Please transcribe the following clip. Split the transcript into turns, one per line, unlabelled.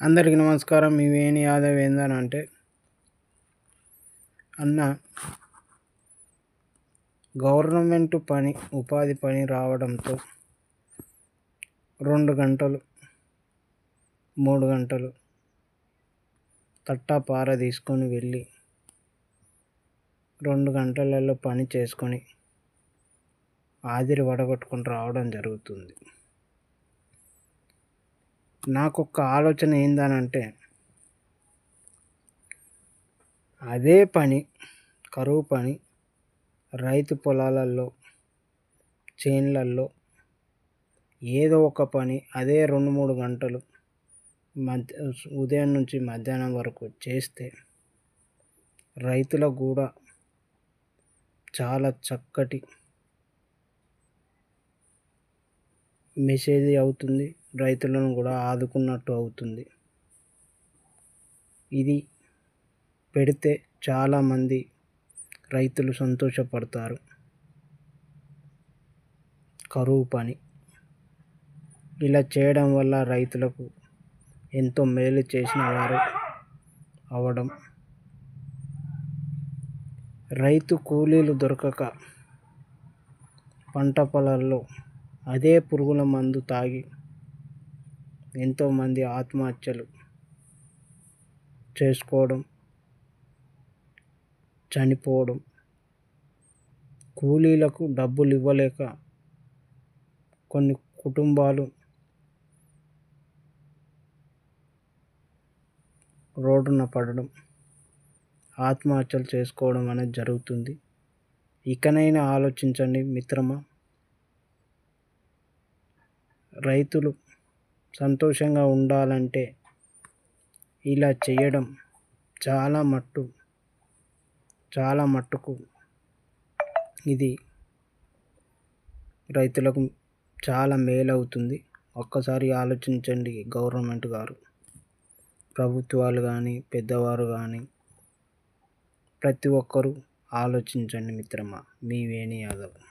అందరికీ నమస్కారం. ఇవేని యాదవ్ ఏందని అంటే అన్న గవర్నమెంట్ పని ఉపాధి పని రావడంతో రెండు గంటలు మూడు గంటలు తట్టా పార తీసుకొని వెళ్ళి రెండు గంటలలో పని చేసుకొని ఆదిరి వడగొట్టుకుని రావడం జరుగుతుంది. నాకు ఒక ఆలోచన ఏందనంటే అదే పని కరువు పని రైతు పొలాలలో చేన్లల్లో ఏదో ఒక పని అదే రెండు మూడు గంటలు మధ్య ఉదయం నుంచి మధ్యాహ్నం వరకు చేస్తే రైతులకు కూడా చాలా చక్కటి మెసేజ్ అవుతుంది. రైతులను కూడా ఆదుకున్నట్టు అవుతుంది. ఇది పెడితే చాలామంది రైతులు సంతోషపడతారు. కరువు పని. ఇలా చేయడం వల్ల రైతులకు ఎంతో మేలు చేసిన వారు అవడం. రైతు కూలీలు దొరకక పంట పొలాల్లో అదే పురుగుల మందు తాగి ఎంతోమంది ఆత్మహత్యలు చేసుకోవడం చనిపోవడం కూలీలకు డబ్బులు ఇవ్వలేక కొన్ని కుటుంబాలు రోడ్డున పడడం ఆత్మహత్యలు చేసుకోవడం అనేది జరుగుతుంది. ఇకనైనా ఆలోచించండి మిత్రమా? రైతులు సంతోషంగా ఉండాలంటే ఇలా చేయడం చాలా మట్టు చాలా మట్టుకు. ఇది రైతులకు చాలా మేలు అవుతుంది ఒక్కసారి ఆలోచించండి గవర్నమెంట్ గారు. ప్రభుత్వాలు కానీ పెద్దవారు కానీ ప్రతి ఒక్కరూ ఆలోచించండి మిత్రమా. మీ వేణి యాదవ్.